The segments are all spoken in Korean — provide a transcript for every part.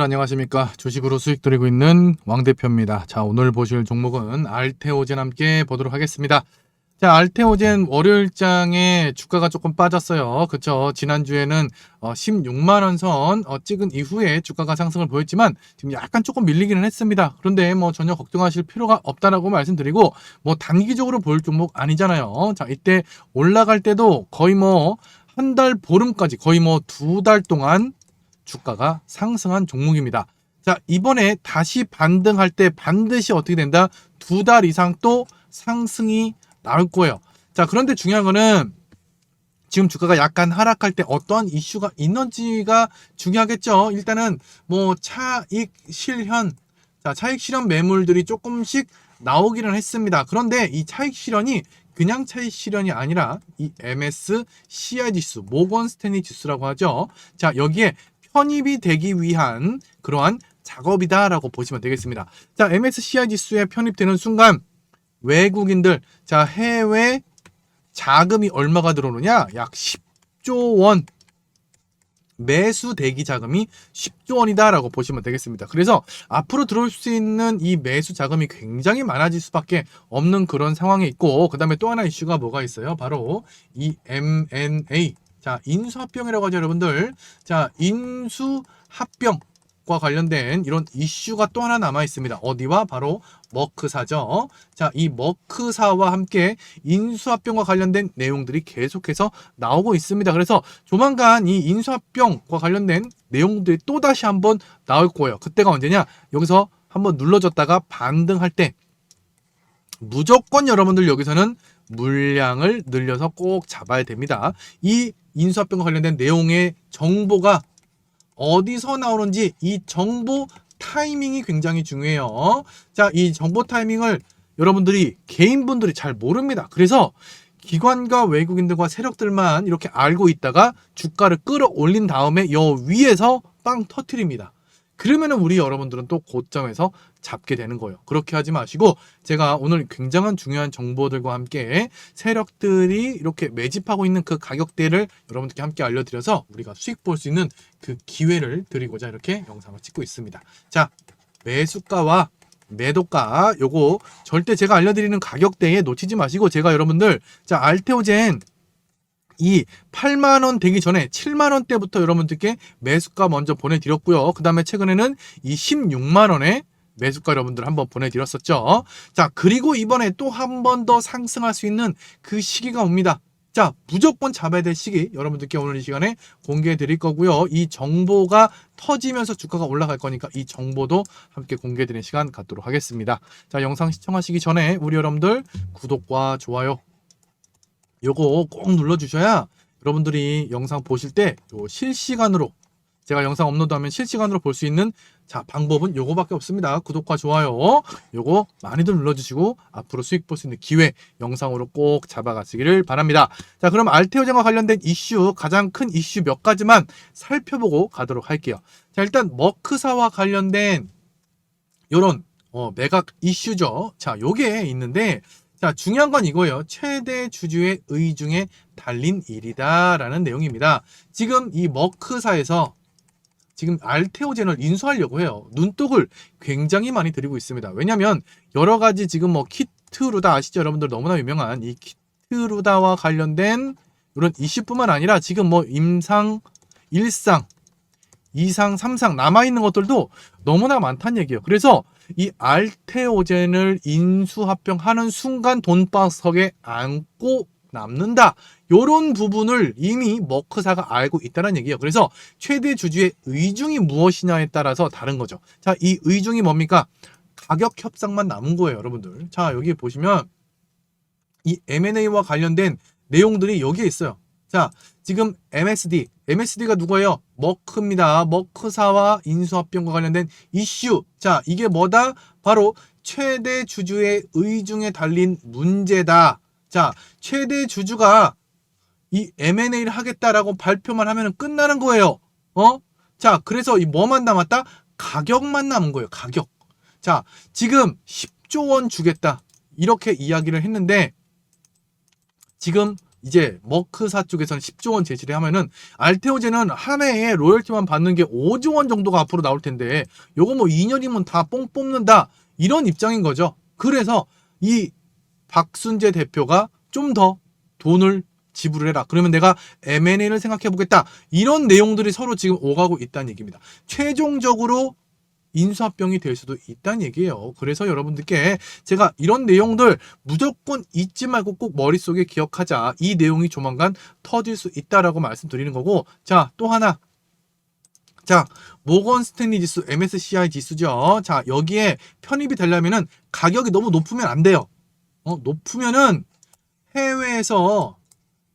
여러분들 안녕하십니까? 주식으로 수익 드리고 있는 왕 대표입니다. 자 오늘 보실 종목은 알테오젠 함께 보도록 하겠습니다. 자 알테오젠 월요일장에 주가가 조금 빠졌어요. 그쵸? 지난주에는 어, 16만원 선 어, 찍은 이후에 주가가 상승을 보였지만 지금 약간 조금 밀리기는 했습니다. 그런데 뭐 전혀 걱정하실 필요가 없다라고 말씀드리고 뭐 단기적으로 볼 종목 아니잖아요. 자 이때 올라갈 때도 거의 뭐 한 달 보름까지 거의 뭐 두 달 동안 주가가 상승한 종목입니다. 자, 이번에 다시 반등할 때 반드시 어떻게 된다? 두 달 이상 또 상승이 나올 거예요. 자, 그런데 중요한 거는 지금 주가가 약간 하락할 때 어떠한 이슈가 있는지가 중요하겠죠. 일단은 뭐 차익 실현, 자, 차익 실현 매물들이 조금씩 나오기는 했습니다. 그런데 이 차익 실현이 그냥 차익 실현이 아니라 이 MSCI 지수, 모건 스탠리 지수라고 하죠. 자, 여기에 편입이 되기 위한 그러한 작업이다라고 보시면 되겠습니다. 자, MSCI 지수에 편입되는 순간 외국인들, 자, 해외 자금이 얼마가 들어오느냐? 약 10조 원 매수 대기 자금이 10조 원이다라고 보시면 되겠습니다. 그래서 앞으로 들어올 수 있는 이 매수 자금이 굉장히 많아질 수밖에 없는 그런 상황에 있고 그 다음에 또 하나 이슈가 뭐가 있어요? 바로 이 M&A 자, 인수합병이라고 하죠, 여러분들. 자, 인수합병과 관련된 이런 이슈가 또 하나 남아 있습니다. 어디와? 바로 머크사죠. 자, 이 머크사와 함께 인수합병과 관련된 내용들이 계속해서 나오고 있습니다. 그래서 조만간 이 인수합병과 관련된 내용들이 또 다시 한번 나올 거예요. 그때가 언제냐? 여기서 한번 눌러줬다가 반등할 때 무조건 여러분들 여기서는 물량을 늘려서 꼭 잡아야 됩니다. 이 인수합병과 관련된 내용의 정보가 어디서 나오는지 이 정보 타이밍이 굉장히 중요해요. 자, 이 정보 타이밍을 여러분들이 개인분들이 잘 모릅니다. 그래서 기관과 외국인들과 세력들만 이렇게 알고 있다가 주가를 끌어올린 다음에 여 위에서 빵 터트립니다. 그러면은 우리 여러분들은 또 고점에서 잡게 되는 거예요. 그렇게 하지 마시고 제가 오늘 굉장한 중요한 정보들과 함께 세력들이 이렇게 매집하고 있는 그 가격대를 여러분들께 함께 알려드려서 우리가 수익 볼 수 있는 그 기회를 드리고자 이렇게 영상을 찍고 있습니다. 자, 매수가와 매도가 요거 절대 제가 알려드리는 가격대에 놓치지 마시고 제가 여러분들 자 알테오젠 이 8만 원 되기 전에 7만 원대부터 여러분들께 매수가 먼저 보내드렸고요. 그 다음에 최근에는 이 16만 원에 매수가 여러분들 한번 보내드렸었죠. 자 그리고 이번에 또 한 번 더 상승할 수 있는 그 시기가 옵니다. 자 무조건 잡아야 될 시기 여러분들께 오늘 이 시간에 공개해 드릴 거고요. 이 정보가 터지면서 주가가 올라갈 거니까 이 정보도 함께 공개해 드리는 시간 갖도록 하겠습니다. 자 영상 시청하시기 전에 우리 여러분들 구독과 좋아요 요거 꼭 눌러주셔야 여러분들이 영상 보실 때요 실시간으로 제가 영상 업로드하면 실시간으로 볼 수 있는 자 방법은 요거밖에 없습니다. 구독과 좋아요 요거 많이들 눌러주시고 앞으로 수익 볼 수 있는 기회 영상으로 꼭 잡아가시기를 바랍니다. 자 그럼 알테오젠과 관련된 이슈 가장 큰 이슈 몇 가지만 살펴보고 가도록 할게요. 자 일단 머크사와 관련된 요런 어, 매각 이슈죠. 자 요게 있는데 자, 중요한 건 이거예요. 최대 주주의 의중에 달린 일이다라는 내용입니다. 지금 이 머크사에서 지금 알테오젠을 인수하려고 해요. 눈독을 굉장히 많이 들이고 있습니다. 왜냐면 여러 가지 지금 뭐 키트루다 아시죠? 여러분들 너무나 유명한 이 키트루다와 관련된 이런 이슈뿐만 아니라 지금 뭐 임상, 일상, 2상, 3상 남아있는 것들도 너무나 많다는 얘기예요. 그래서 이 알테오젠을 인수합병하는 순간 돈바석에 안고 남는다. 요런 부분을 이미 머크사가 알고 있다는 얘기예요. 그래서 최대 주주의 의중이 무엇이냐에 따라서 다른 거죠. 자, 이 의중이 뭡니까? 가격 협상만 남은 거예요, 여러분들. 자, 여기 보시면 이 M&A와 관련된 내용들이 여기에 있어요. 자, 지금 MSD, MSD가 누구예요? 머크입니다. 머크사와 인수합병과 관련된 이슈. 자, 이게 뭐다? 바로 최대 주주의 의중에 달린 문제다. 자, 최대 주주가 이 M&A를 하겠다라고 발표만 하면 끝나는 거예요. 어? 자, 그래서 이 뭐만 남았다? 가격만 남은 거예요. 가격. 자, 지금 10조 원 주겠다. 이렇게 이야기를 했는데 지금 이제 머크사 쪽에서는 10조 원 제시를 하면은 알테오제는 한 해에 로열티만 받는 게 5조 원 정도가 앞으로 나올 텐데 요거 뭐 2년이면 다 뽕 뽑는다 이런 입장인 거죠. 그래서 이 박순재 대표가 좀 더 돈을 지불을 해라. 그러면 내가 M&A를 생각해 보겠다. 이런 내용들이 서로 지금 오가고 있다는 얘기입니다. 최종적으로 인수합병이 될 수도 있다는 얘기예요. 그래서 여러분들께 제가 이런 내용들 무조건 잊지 말고 꼭 머릿속에 기억하자. 이 내용이 조만간 터질 수 있다라고 말씀드리는 거고. 자, 또 하나. 자, 모건 스탠리 지수, MSCI 지수죠. 자, 여기에 편입이 되려면은 가격이 너무 높으면 안 돼요. 어, 높으면은 해외에서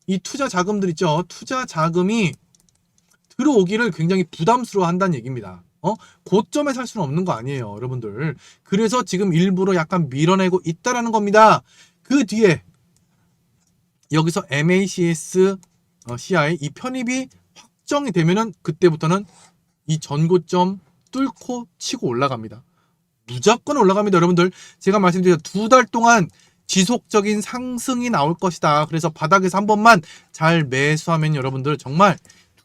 이 투자 자금들 있죠. 투자 자금이 들어오기를 굉장히 부담스러워 한다는 얘기입니다. 어? 고점에 살 수는 없는 거 아니에요, 여러분들. 그래서 지금 일부러 약간 밀어내고 있다라는 겁니다. 그 뒤에 여기서 MACS 어, CI 이 편입이 확정이 되면은 그때부터는 이 전고점 뚫고 치고 올라갑니다. 무조건 올라갑니다, 여러분들. 제가 말씀드린 두 달 동안 지속적인 상승이 나올 것이다. 그래서 바닥에서 한 번만 잘 매수하면 여러분들 정말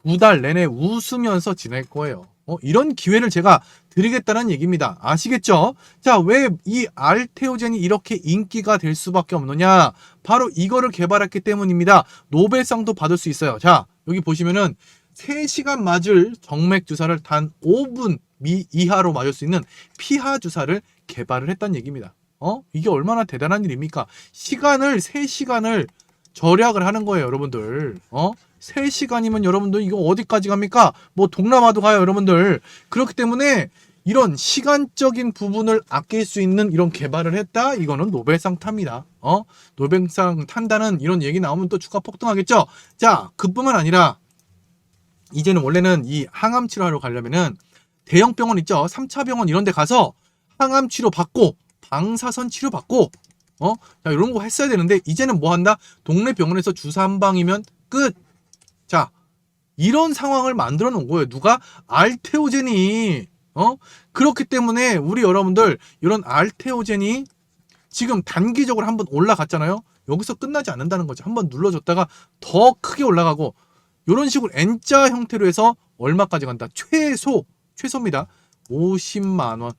두 달 내내 웃으면서 지낼 거예요. 어, 이런 기회를 제가 드리겠다는 얘기입니다. 아시겠죠? 자, 왜 이 알테오젠이 이렇게 인기가 될 수밖에 없느냐? 바로 이거를 개발했기 때문입니다. 노벨상도 받을 수 있어요. 자, 여기 보시면은 3시간 맞을 정맥 주사를 단 5분 미 이하로 맞을 수 있는 피하 주사를 개발을 했다는 얘기입니다. 어? 이게 얼마나 대단한 일입니까? 시간을 3시간을 절약을 하는 거예요, 여러분들. 어? 3시간이면 여러분들 이거 어디까지 갑니까? 뭐 동남아도 가요, 여러분들. 그렇기 때문에 이런 시간적인 부분을 아낄 수 있는 이런 개발을 했다? 이거는 노벨상 탑니다. 어? 노벨상 탄다는 이런 얘기 나오면 또 주가 폭등하겠죠? 자, 그뿐만 아니라 이제는 원래는 이 항암 치료하러 가려면은 대형 병원 있죠? 3차 병원 이런 데 가서 항암 치료 받고 방사선 치료 받고 어? 자, 이런 거 했어야 되는데 이제는 뭐 한다? 동네 병원에서 주사 한 방이면 끝. 자, 이런 상황을 만들어 놓은 거예요. 누가 알테오젠이 어? 그렇기 때문에 우리 여러분들 이런 알테오젠이 지금 단기적으로 한번 올라갔잖아요. 여기서 끝나지 않는다는 거죠. 한번 눌러줬다가 더 크게 올라가고 이런 식으로 N자 형태로 해서 얼마까지 간다? 최소 최소입니다. 50만 원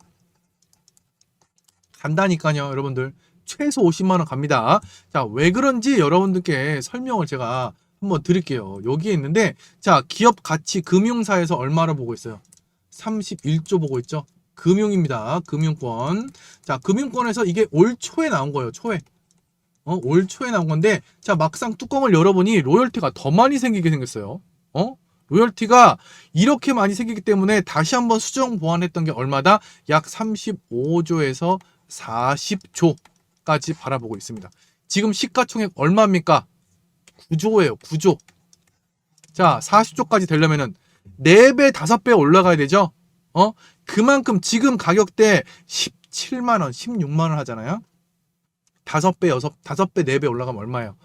간다니까요, 여러분들. 최소 50만 원 갑니다. 자, 왜 그런지 여러분들께 설명을 제가 한번 드릴게요. 여기에 있는데 자, 기업 가치 금융사에서 얼마를 보고 있어요? 31조 보고 있죠. 금융입니다. 금융권. 자, 금융권에서 이게 올 초에 나온 거예요. 초에. 어, 올 초에 나온 건데 자, 막상 뚜껑을 열어보니 로열티가 더 많이 생기게 생겼어요. 어? 로열티가 이렇게 많이 생기기 때문에 다시 한번 수정 보완했던 게 얼마다? 약 35조에서 40조까지 바라보고 있습니다. 지금 시가총액 얼마입니까? 9조예요. 9조. 자, 40조까지 되려면은 4배, 5배 올라가야 되죠? 어? 그만큼 지금 가격대 17만 원, 16만 원 하잖아요. 5배, 6, 5배, 4배 올라가면 얼마예요?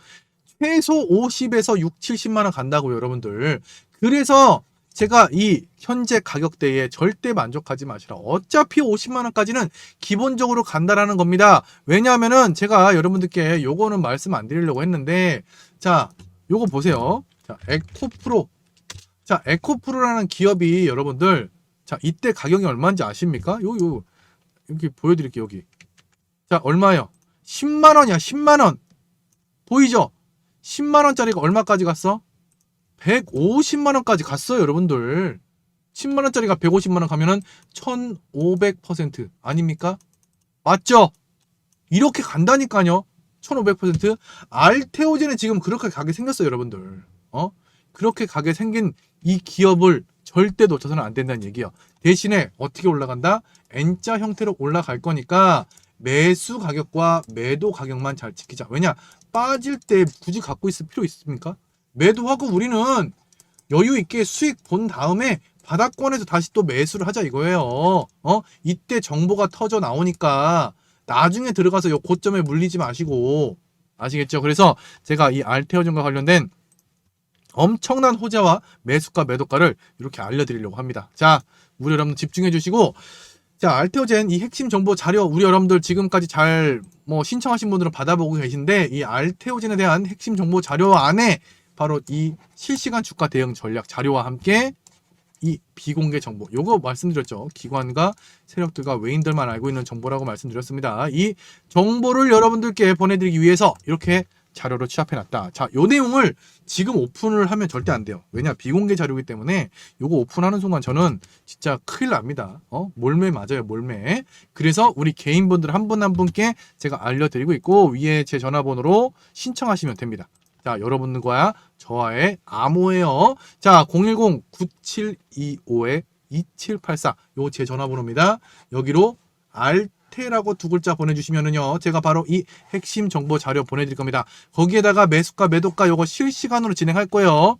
최소 50에서 6, 70만 원 간다고요, 여러분들. 그래서 제가 이 현재 가격대에 절대 만족하지 마시라. 어차피 50만 원까지는 기본적으로 간다라는 겁니다. 왜냐하면은 제가 여러분들께 요거는 말씀 안 드리려고 했는데 자, 요거 보세요. 자, 에코프로. 자, 에코프로라는 기업이 여러분들 자, 이때 가격이 얼마인지 아십니까? 요, 요, 여기 보여드릴게요, 여기. 자, 얼마요? 10만 원이야, 10만 원. 보이죠? 10만 원짜리가 얼마까지 갔어? 150만 원까지 갔어요, 여러분들. 10만 원짜리가 150만 원 가면은 1500% 아닙니까? 맞죠? 이렇게 간다니까요. 1500% 알테오젠은 지금 그렇게 가게 생겼어요, 여러분들. 어? 그렇게 가게 생긴 이 기업을 절대 놓쳐서는 안 된다는 얘기예요. 대신에 어떻게 올라간다? N자 형태로 올라갈 거니까 매수 가격과 매도 가격만 잘 지키자. 왜냐? 빠질 때 굳이 갖고 있을 필요 있습니까? 매도하고 우리는 여유 있게 수익 본 다음에 바닥권에서 다시 또 매수를 하자 이거예요. 어? 이때 정보가 터져 나오니까 나중에 들어가서 요 고점에 물리지 마시고 아시겠죠? 그래서 제가 이 알테오전과 관련된 엄청난 호재와 매수가 매도가를 이렇게 알려드리려고 합니다. 자, 우리 여러분 집중해 주시고 자 알테오젠 이 핵심 정보 자료 우리 여러분들 지금까지 잘 뭐 신청하신 분들은 받아보고 계신데 이 알테오젠에 대한 핵심 정보 자료 안에 바로 이 실시간 주가 대응 전략 자료와 함께 이 비공개 정보. 요거 말씀드렸죠. 기관과 세력들과 외인들만 알고 있는 정보라고 말씀드렸습니다. 이 정보를 여러분들께 보내드리기 위해서 이렇게 자료로 취합해놨다. 자요 내용을 지금 오픈을 하면 절대 안 돼요. 왜냐 비공개 자료이기 때문에 요거 오픈하는 순간 저는 진짜 큰일 납니다. 어? 몰매 맞아요 몰매. 그래서 우리 개인분들 한 분한 분께 제가 알려드리고 있고 위에 제 전화번호로 신청하시면 됩니다. 자, 여러분과 저와의 암호예요. 자, 010-9725-2784. 요 제 전화번호입니다. 여기로 알테라고 두 글자 보내주시면은요. 제가 바로 이 핵심 정보 자료 보내드릴 겁니다. 거기에다가 매수가, 매도가 요거 실시간으로 진행할 거예요.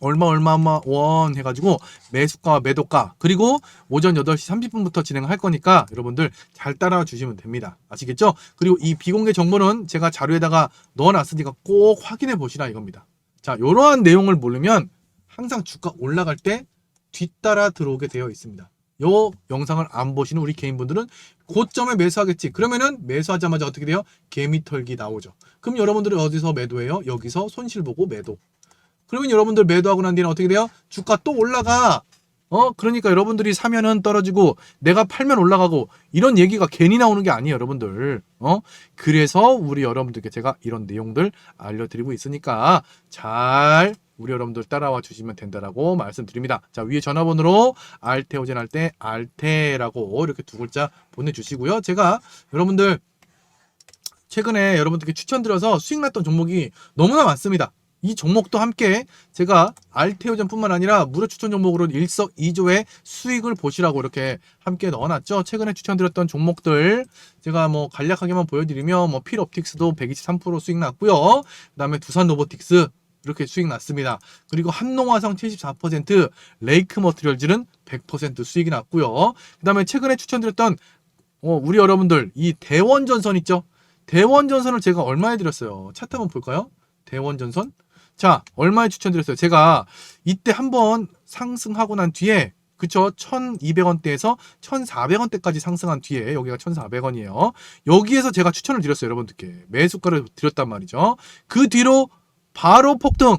얼마 얼마 얼마 원 해가지고 매수가 매도가 그리고 오전 8시 30분부터 진행할 거니까 여러분들 잘 따라와 주시면 됩니다. 아시겠죠? 그리고 이 비공개 정보는 제가 자료에다가 넣어놨으니까 꼭 확인해 보시라 이겁니다. 자 이러한 내용을 모르면 항상 주가 올라갈 때 뒤따라 들어오게 되어 있습니다. 요 영상을 안 보시는 우리 개인분들은 고점에 매수하겠지. 그러면은 매수하자마자 어떻게 돼요? 개미 털기 나오죠. 그럼 여러분들은 어디서 매도해요? 여기서 손실 보고 매도 그러면 여러분들 매도하고 난 뒤에는 어떻게 돼요? 주가 또 올라가. 어, 그러니까 여러분들이 사면은 떨어지고 내가 팔면 올라가고 이런 얘기가 괜히 나오는 게 아니에요, 여러분들. 어? 그래서 우리 여러분들께 제가 이런 내용들 알려드리고 있으니까 잘 우리 여러분들 따라와 주시면 된다라고 말씀드립니다. 자, 위에 전화번호로 알테오젠 할때 알테라고 이렇게 두 글자 보내주시고요. 제가 여러분들 최근에 여러분들께 추천드려서 수익 났던 종목이 너무나 많습니다. 이 종목도 함께 제가 알테오전뿐만 아니라 무료 추천 종목으로 일석이조의 수익을 보시라고 이렇게 함께 넣어놨죠. 최근에 추천드렸던 종목들 제가 뭐 간략하게만 보여드리면 뭐 필옵틱스도 123% 수익 났고요. 그다음에 두산 로보틱스 이렇게 수익 났습니다. 그리고 한농화성 74%, 레이크 머티리얼즈는 100% 수익이 났고요. 그다음에 최근에 추천드렸던 어, 우리 여러분들 이 대원전선 있죠? 대원전선을 제가 얼마에 드렸어요? 차트 한번 볼까요? 대원전선 자, 얼마에 추천드렸어요? 제가 이때 한번 상승하고 난 뒤에 그쵸? 1200원대에서 1400원대까지 상승한 뒤에 여기가 1400원이에요. 여기에서 제가 추천을 드렸어요, 여러분들께. 매수가를 드렸단 말이죠. 그 뒤로 바로 폭등.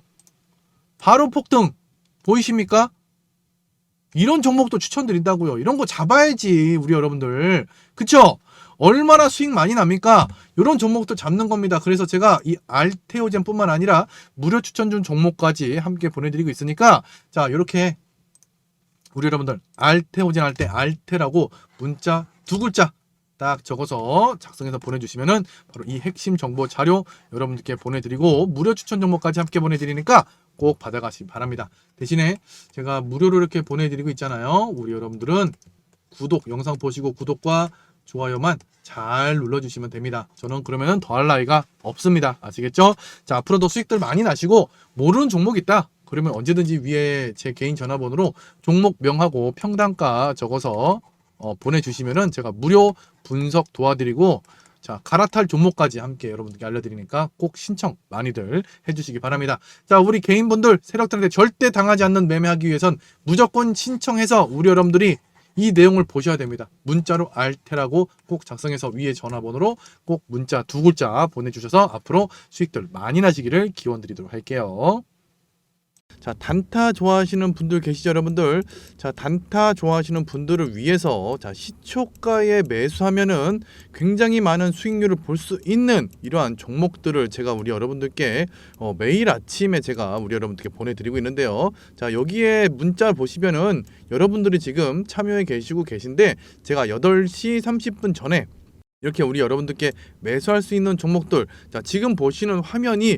바로 폭등. 보이십니까? 이런 종목도 추천드린다고요. 이런 거 잡아야지, 우리 여러분들. 그쵸? 얼마나 수익 많이 납니까? 이런 종목도 잡는 겁니다. 그래서 제가 이 알테오젠뿐만 아니라 무료 추천 중 종목까지 함께 보내드리고 있으니까 자 이렇게 우리 여러분들 알테오젠 할 때 알테라고 문자 두 글자 딱 적어서 작성해서 보내주시면은 바로 이 핵심 정보 자료 여러분들께 보내드리고 무료 추천 정보까지 함께 보내드리니까 꼭 받아가시기 바랍니다. 대신에 제가 무료로 이렇게 보내드리고 있잖아요. 우리 여러분들은 구독 영상 보시고 구독과 좋아요만 잘 눌러주시면 됩니다. 저는 그러면 더할 나위가 없습니다. 아시겠죠? 자, 앞으로도 수익들 많이 나시고 모르는 종목 있다. 그러면 언제든지 위에 제 개인 전화번호로 종목명하고 평단가 적어서 어, 보내주시면은 제가 무료 분석 도와드리고 자 갈아탈 종목까지 함께 여러분들께 알려드리니까 꼭 신청 많이들 해주시기 바랍니다. 자 우리 개인분들 세력들한테 절대 당하지 않는 매매하기 위해선 무조건 신청해서 우리 여러분들이 이 내용을 보셔야 됩니다. 문자로 알테라고 꼭 작성해서 위에 전화번호로 꼭 문자 두 글자 보내주셔서 앞으로 수익들 많이 나시기를 기원 드리도록 할게요. 자, 단타 좋아하시는 분들 계시죠, 여러분들? 자, 단타 좋아하시는 분들을 위해서 자, 시초가에 매수하면은 굉장히 많은 수익률을 볼 수 있는 이러한 종목들을 제가 우리 여러분들께 어, 매일 아침에 제가 우리 여러분들께 보내드리고 있는데요. 자, 여기에 문자 보시면은 여러분들이 지금 참여해 계시고 계신데 제가 8시 30분 전에 이렇게 우리 여러분들께 매수할 수 있는 종목들 자 지금 보시는 화면이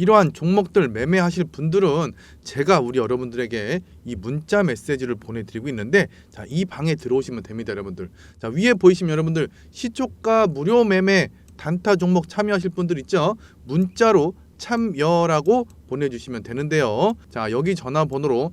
이러한 종목들 매매하실 분들은 제가 우리 여러분들에게 이 문자 메시지를 보내드리고 있는데 자 이 방에 들어오시면 됩니다 여러분들. 자 위에 보이시면 여러분들 시초가 무료 매매 단타 종목 참여하실 분들 있죠? 문자로 참여라고 보내주시면 되는데요. 자 여기 전화번호로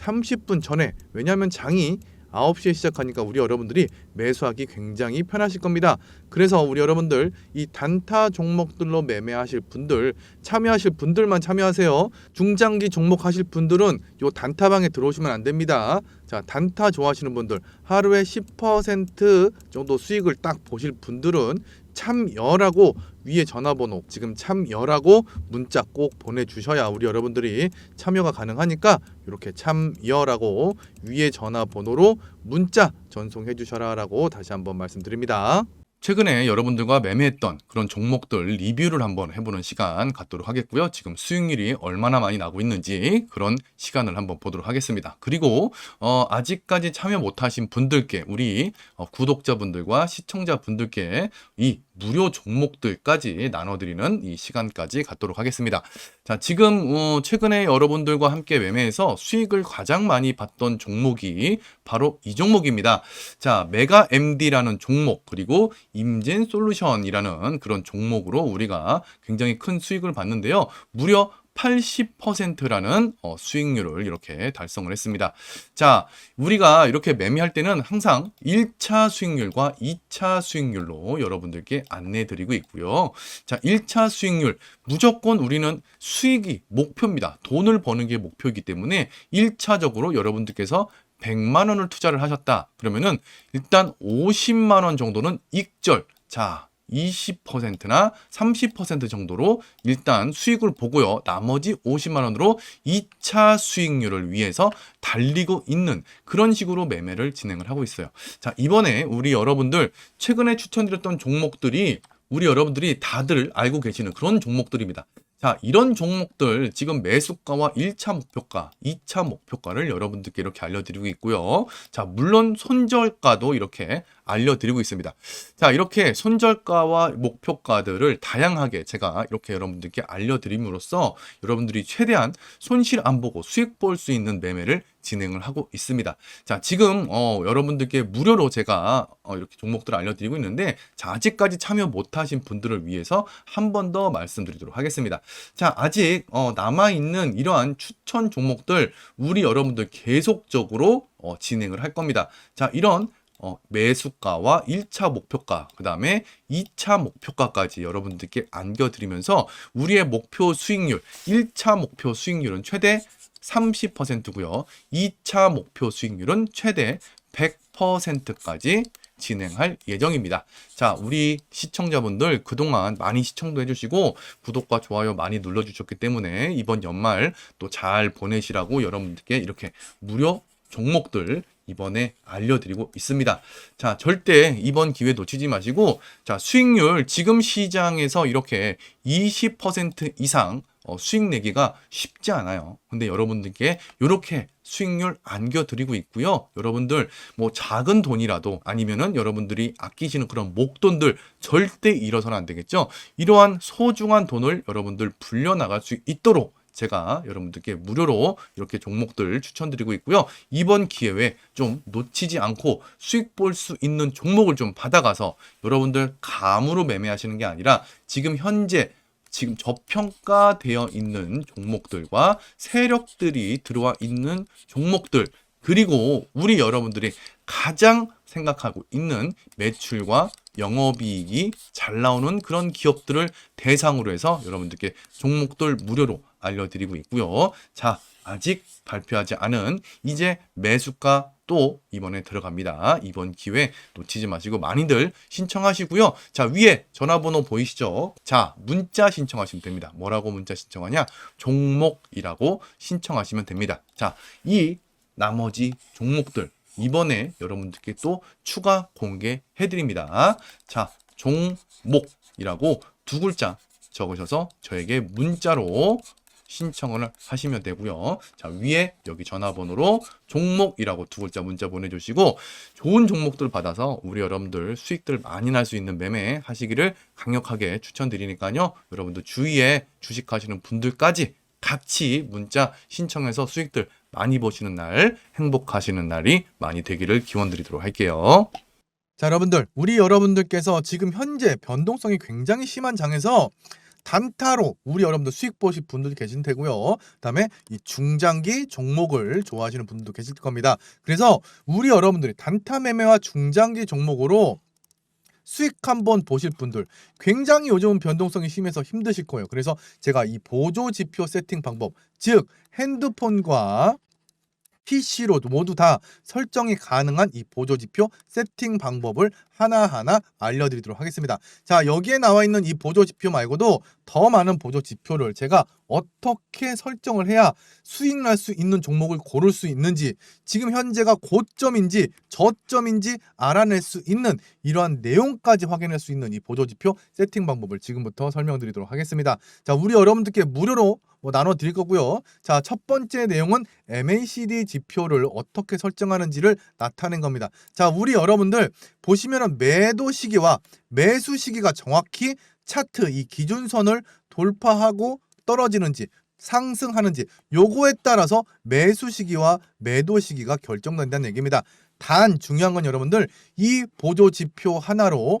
30분 전에 왜냐하면 장이 9시에 시작하니까 우리 여러분들이 매수하기 굉장히 편하실 겁니다. 그래서 우리 여러분들 이 단타 종목들로 매매하실 분들 참여하실 분들만 참여하세요. 중장기 종목 하실 분들은 요 단타방에 들어오시면 안 됩니다. 자, 단타 좋아하시는 분들 하루에 10% 정도 수익을 딱 보실 분들은 참여라고 위에 전화번호 지금 참여라고 문자 꼭 보내주셔야 우리 여러분들이 참여가 가능하니까 이렇게 참여라고 위에 전화번호로 문자 전송해 주셔라라고 다시 한번 말씀드립니다. 최근에 여러분들과 매매했던 그런 종목들 리뷰를 한번 해보는 시간 갖도록 하겠고요. 지금 수익률이 얼마나 많이 나고 있는지 그런 시간을 한번 보도록 하겠습니다. 그리고 어, 아직까지 참여 못하신 분들께 우리 어, 구독자분들과 시청자분들께 이 무료 종목들까지 나눠드리는 이 시간까지 갖도록 하겠습니다. 자, 지금 어, 최근에 여러분들과 함께 매매해서 수익을 가장 많이 봤던 종목이 바로 이 종목입니다. 자, 메가 MD라는 종목 그리고 임진 솔루션이라는 그런 종목으로 우리가 굉장히 큰 수익을 봤는데요. 무려 80%라는 어, 수익률을 이렇게 달성을 했습니다. 자, 우리가 이렇게 매매할 때는 항상 1차 수익률과 2차 수익률로 여러분들께 안내 드리고 있고요. 자, 1차 수익률 무조건 우리는 수익이 목표입니다. 돈을 버는 게 목표이기 때문에 1차적으로 여러분들께서 100만 원을 투자를 하셨다. 그러면은 일단 50만 원 정도는 익절. 자, 20%나 30% 정도로 일단 수익을 보고요. 나머지 50만 원으로 2차 수익률을 위해서 달리고 있는 그런 식으로 매매를 진행을 하고 있어요. 자, 이번에 우리 여러분들 최근에 추천드렸던 종목들이 우리 여러분들이 다들 알고 계시는 그런 종목들입니다. 자, 이런 종목들 지금 매수가와 1차 목표가, 2차 목표가를 여러분들께 이렇게 알려드리고 있고요. 자, 물론 손절가도 이렇게 알려드리고 있습니다. 자, 이렇게 손절가와 목표가들을 다양하게 제가 이렇게 여러분들께 알려드림으로써 여러분들이 최대한 손실 안 보고 수익 볼 수 있는 매매를 진행을 하고 있습니다. 자, 지금 어, 여러분들께 무료로 제가 어, 이렇게 종목들을 알려드리고 있는데 자, 아직까지 참여 못하신 분들을 위해서 한 번 더 말씀드리도록 하겠습니다. 자, 아직 어, 남아 있는 이러한 추천 종목들 우리 여러분들 계속적으로 어, 진행을 할 겁니다. 자, 이런 어, 매수가와 1차 목표가, 그 다음에 2차 목표가까지 여러분들께 안겨드리면서 우리의 목표 수익률, 1차 목표 수익률은 최대 30%고요. 2차 목표 수익률은 최대 100%까지 진행할 예정입니다. 자, 우리 시청자분들 그동안 많이 시청도 해주시고 구독과 좋아요 많이 눌러주셨기 때문에 이번 연말 또 잘 보내시라고 여러분들께 이렇게 무료 종목들 이번에 알려드리고 있습니다. 자, 절대 이번 기회 놓치지 마시고, 자, 수익률 지금 시장에서 이렇게 20% 이상 어, 수익 내기가 쉽지 않아요. 근데 여러분들께 이렇게 수익률 안겨드리고 있고요. 여러분들 뭐 작은 돈이라도 아니면은 여러분들이 아끼시는 그런 목돈들 절대 잃어서는 안 되겠죠. 이러한 소중한 돈을 여러분들 불려나갈 수 있도록 제가 여러분들께 무료로 이렇게 종목들 추천드리고 있고요. 이번 기회에 좀 놓치지 않고 수익 볼 수 있는 종목을 좀 받아가서 여러분들 감으로 매매하시는 게 아니라 지금 현재 지금 저평가되어 있는 종목들과 세력들이 들어와 있는 종목들 그리고 우리 여러분들이 가장 생각하고 있는 매출과 영업이익이 잘 나오는 그런 기업들을 대상으로 해서 여러분들께 종목들 무료로 알려드리고 있고요. 자, 아직 발표하지 않은 이제 매수가 또 이번에 들어갑니다. 이번 기회 놓치지 마시고 많이들 신청하시고요. 자, 위에 전화번호 보이시죠? 자, 문자 신청하시면 됩니다. 뭐라고 문자 신청하냐? 종목이라고 신청하시면 됩니다. 자, 이 나머지 종목들 이번에 여러분들께 또 추가 공개해 드립니다. 자, 종목이라고 두 글자 적으셔서 저에게 문자로 신청을 하시면 되고요. 자, 위에 여기 전화번호로 종목이라고 두 글자 문자 보내주시고 좋은 종목들 받아서 우리 여러분들 수익들 많이 날 수 있는 매매 하시기를 강력하게 추천드리니까요. 여러분들 주위에 주식하시는 분들까지 같이 문자 신청해서 수익들 많이 보시는 날, 행복하시는 날이 많이 되기를 기원드리도록 할게요. 자, 여러분들, 우리 여러분들께서 지금 현재 변동성이 굉장히 심한 장에서 단타로 우리 여러분들 수익 보실 분들도 계신 테고요. 그다음에 이 중장기 종목을 좋아하시는 분들도 계실 겁니다. 그래서 우리 여러분들이 단타 매매와 중장기 종목으로 수익 한번 보실 분들 굉장히 요즘은 변동성이 심해서 힘드실 거예요. 그래서 제가 이 보조 지표 세팅 방법, 즉 핸드폰과 PC로 모두 다 설정이 가능한 이 보조 지표 세팅 방법을 하나하나 알려드리도록 하겠습니다. 자, 여기에 나와 있는 이 보조 지표 말고도 더 많은 보조 지표를 제가 어떻게 설정을 해야 수익 날 수 있는 종목을 고를 수 있는지, 지금 현재가 고점인지 저점인지 알아낼 수 있는 이러한 내용까지 확인할 수 있는 이 보조 지표 세팅 방법을 지금부터 설명드리도록 하겠습니다. 자, 우리 여러분들께 무료로 뭐 나눠 드릴 거고요. 자, 첫 번째 내용은 MACD 지표를 어떻게 설정하는지를 나타낸 겁니다. 자, 우리 여러분들 보시면은 매도 시기와 매수 시기가 정확히 차트 이 기준선을 돌파하고 떨어지는지 상승하는지 요거에 따라서 매수 시기와 매도 시기가 결정된다는 얘기입니다. 단 중요한 건 여러분들 이 보조 지표 하나로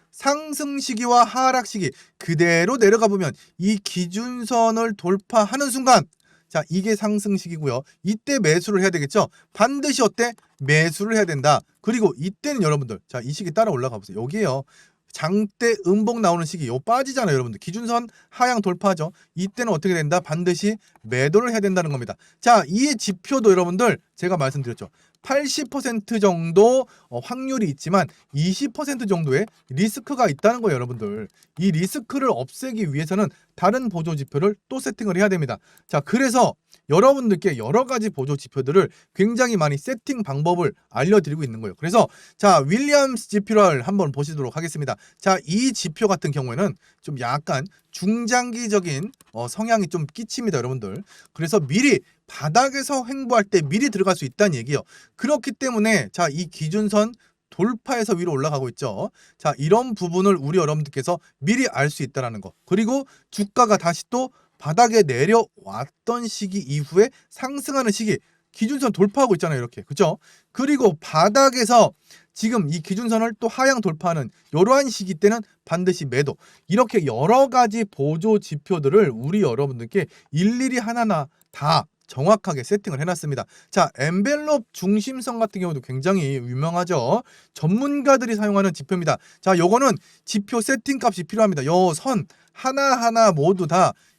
상승 시기와 하락 시기 그대로 내려가 보면 이 기준선을 돌파하는 순간 자 이게 상승 시기고요. 이때 매수를 해야 되겠죠. 반드시 어때 매수를 해야 된다. 그리고 이때는 여러분들 자 이 시기 따라 올라가 보세요. 여기에요. 장대 음봉 나오는 시기 요 빠지잖아요 여러분들 기준선 하향 돌파하죠 이때는 어떻게 된다 반드시 매도를 해야 된다는 겁니다 자이 지표도 여러분들 제가 말씀드렸죠 80% 정도 어, 확률이 있지만 20% 정도의 리스크가 있다는 거예요 여러분들. 이 리스크를 없애기 위해서는 다른 보조 지표를 또 세팅을 해야 됩니다. 자 그래서 여러분들께 여러 가지 보조 지표들을 굉장히 많이 세팅 방법을 알려드리고 있는 거예요. 그래서 자 윌리엄스 지표를 한번 보시도록 하겠습니다. 자 이 지표 같은 경우에는 좀 약간 중장기적인 어, 성향이 좀 끼칩니다, 여러분들. 그래서 미리 바닥에서 횡보할 때 미리 들어갈 수 있다는 얘기예요. 그렇기 때문에 자 이 기준선 돌파해서 위로 올라가고 있죠. 자, 이런 부분을 우리 여러분들께서 미리 알 수 있다라는 거. 그리고 주가가 다시 또 바닥에 내려왔던 시기 이후에 상승하는 시기 기준선 돌파하고 있잖아요 이렇게 그죠 그리고 바닥에서 지금 이 기준선을 또 하향 돌파하는 이러한 시기 때는 반드시 매도 이렇게 여러 가지 보조 지표들을 우리 여러분들께 일일이 하나하나 다 정확하게 세팅을 해놨습니다. 자, 엔벨롭 중심성 같은 경우도 굉장히 유명하죠. 전문가들이 사용하는 지표입니다. 자, 요거는 지표 세팅 값이 필요합니다. 요 선 하나하나 모두 다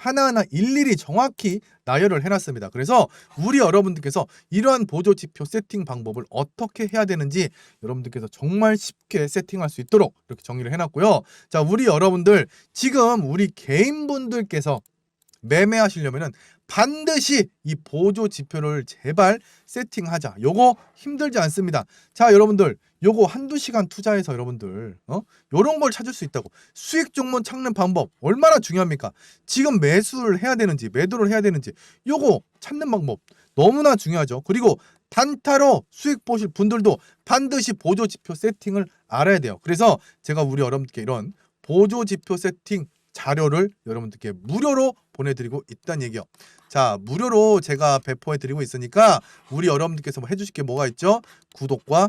하나하나 일일이 정확히 나열을 해놨습니다. 그래서 우리 여러분들께서 이러한 보조 지표 세팅 방법을 어떻게 해야 되는지 여러분들께서 정말 쉽게 세팅할 수 있도록 이렇게 정리를 해놨고요. 자, 우리 여러분들 지금 우리 개인분들께서 매매하시려면은 반드시 이 보조 지표를 제발 세팅하자. 요거 힘들지 않습니다. 자, 여러분들 요거 한두 시간 투자해서 여러분들 어? 요런 걸 찾을 수 있다고. 수익 종목 찾는 방법 얼마나 중요합니까? 지금 매수를 해야 되는지 매도를 해야 되는지 요거 찾는 방법 너무나 중요하죠. 그리고 단타로 수익 보실 분들도 반드시 보조 지표 세팅을 알아야 돼요. 그래서 제가 우리 여러분께 이런 보조 지표 세팅 자료를 여러분들께 무료로 보내드리고 있다는 얘기요. 자, 무료로 제가 배포해드리고 있으니까 우리 여러분들께서 뭐 해주실 게 뭐가 있죠? 구독과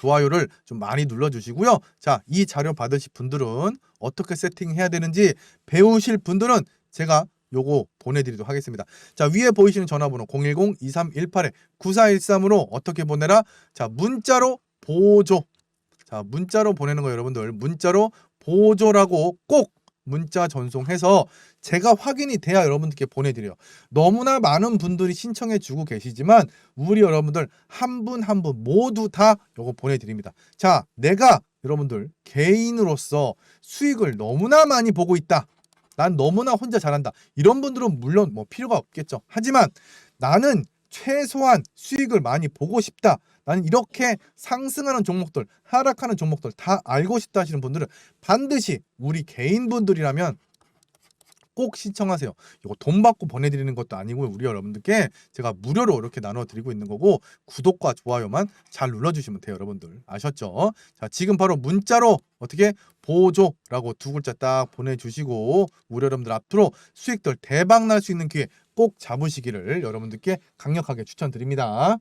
좋아요를 좀 많이 눌러주시고요. 자, 이 자료 받으실 분들은 어떻게 세팅해야 되는지 배우실 분들은 제가 요거 보내드리도록 하겠습니다. 자, 위에 보이시는 전화번호 010-2318-9413으로 어떻게 보내라? 자, 문자로 보조. 자, 문자로 보내는 거 여러분들 문자로 보조라고 꼭 문자 전송해서 제가 확인이 돼야 여러분들께 보내드려요. 너무나 많은 분들이 신청해 주고 계시지만 우리 여러분들 한 분 한 분 모두 다 요거 보내드립니다. 자, 내가 여러분들 개인으로서 수익을 너무나 많이 보고 있다. 난 너무나 혼자 잘한다. 이런 분들은 물론 뭐 필요가 없겠죠. 하지만 나는 최소한 수익을 많이 보고 싶다. 나는 이렇게 상승하는 종목들, 하락하는 종목들 다 알고 싶다 하시는 분들은 반드시 우리 개인분들이라면 꼭 신청하세요. 이거 돈 받고 보내드리는 것도 아니고요. 우리 여러분들께 제가 무료로 이렇게 나눠드리고 있는 거고 구독과 좋아요만 잘 눌러주시면 돼요. 여러분들 아셨죠? 자 지금 바로 문자로 어떻게 보조라고 두 글자 딱 보내주시고 우리 여러분들 앞으로 수익들 대박 날 수 있는 기회 꼭 잡으시기를 여러분들께 강력하게 추천드립니다.